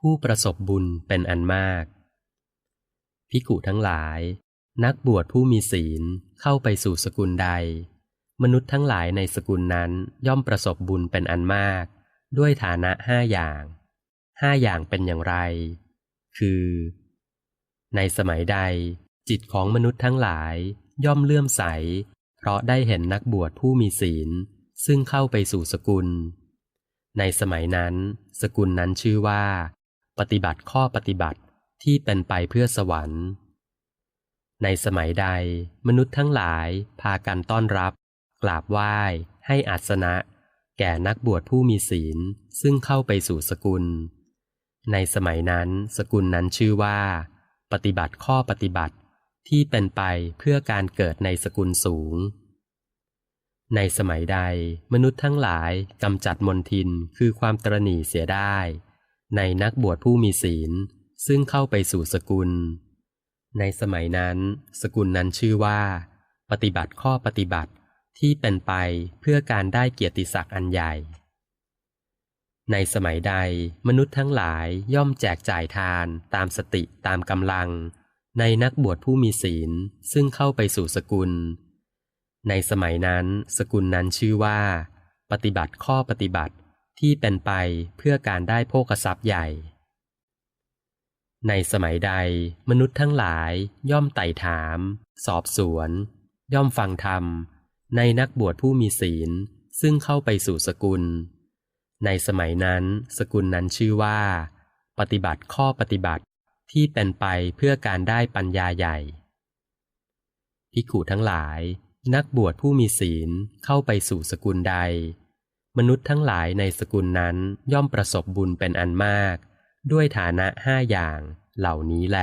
ผู้ประสบบุญเป็นอันมาก พิกุทั้งหลาย นักบวชผู้มีศีลเข้าไปสู่สกุลใด มนุษย์ทั้งหลายในสกุลนั้นย่อมประสบบุญเป็นอันมาก ด้วยฐานะห้าอย่างห้าอย่างเป็นอย่างไร คือ ในสมัยใด จิตของมนุษย์ทั้งหลายย่อมเลื่อมใส เพราะได้เห็นนักบวชผู้มีศีล ซึ่งเข้าไปสู่สกุล ในสมัยนั้น สกุลนั้นชื่อว่า ปฏิบัติข้อปฏิบัติที่เป็นไปเพื่อสวรรค์ ในสมัยใดมนุษย์ทั้งหลายพากันต้อนรับ กราบไหว้ ให้อาสนะ แก่นักบวชผู้มีศีลซึ่งเข้าไปสู่สกุล ในสมัยนั้นสกุลนั้นชื่อว่า ปฏิบัติข้อปฏิบัติที่เป็นไปเพื่อการเกิดในสกุลสูง ในสมัยใดมนุษย์ทั้งหลายกำจัดมนทินคือความตรณีเสียได้ ในนักบวชผู้มีศีล ซึ่งเข้าไปสู่สกุล ในสมัยนั้น สกุลนั้นชื่อว่า ปฏิบัติข้อปฏิบัติที่เป็นไปเพื่อการได้เกียรติศักดิ์อันใหญ่ ในสมัยใดมนุษย์ทั้งหลายย่อมแจกจ่ายทาน ตามสติตามกำลัง ในนักบวชผู้มีศีล ซึ่งเข้าไปสู่สกุล ในสมัยนั้น สกุลนั้นชื่อว่า ปฏิบัติข้อปฏิบัติ ที่เป็นไปเพื่อการได้โภคทรัพย์ใหญ่ ในสมัยใดมนุษย์ทั้งหลายย่อมไต่ถาม สอบสวน ย่อมฟังธรรม ในนักบวชผู้มีศีลซึ่งเข้าไปสู่สกุล ในสมัยนั้นสกุลนั้นชื่อว่า ปฏิบัติข้อปฏิบัติที่เป็นไปเพื่อการได้ปัญญาใหญ่ภิกขุทั้งหลาย นักบวชผู้มีศีลเข้าไปสู่สกุลใด มนุษย์ทั้งหลายในสกุลนั้นย่อมประสบบุญเป็นอันมาก ด้วยฐานะห้าอย่างเหล่านี้แล